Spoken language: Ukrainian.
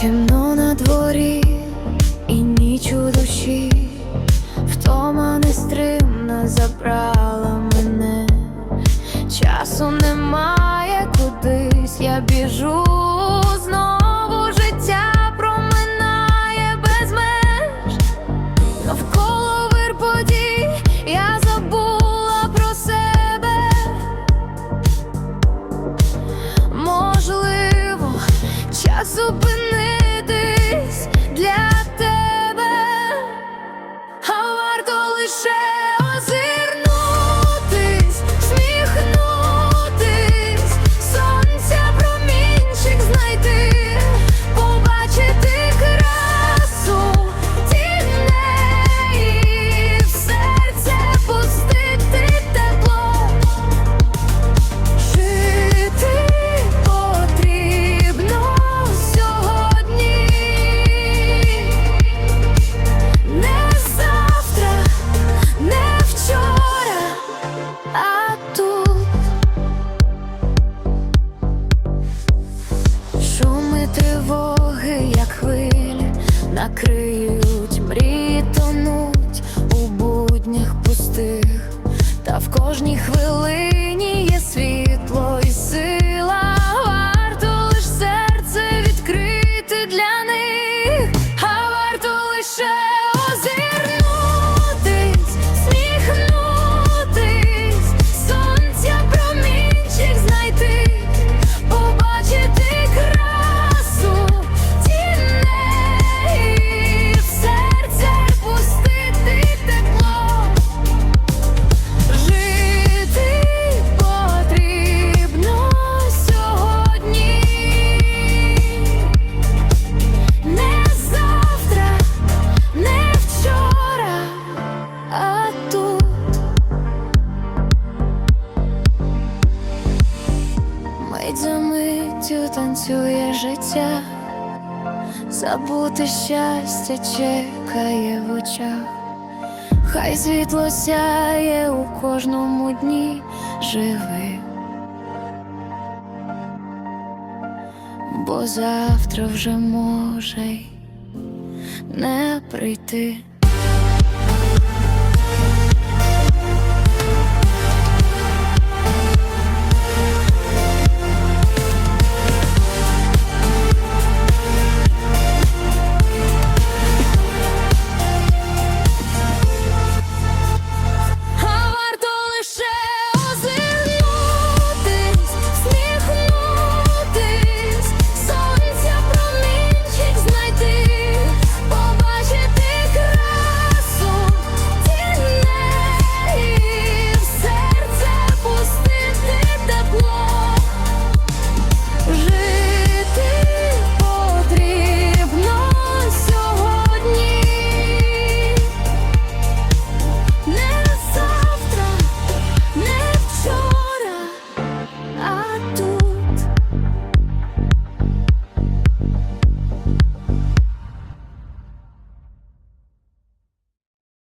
Темно на дворі і ніч у душі, втома нестримна забрала мене. Часу немає кудись, я біжу знову хвилі, накриють, мрії тонуть у буднях пустих, та в кожній хвилині Мить за миттю танцює життя, забути щастя чекає в очах. Хай світло сяє у кожному дні живи, бо завтра вже може не прийти.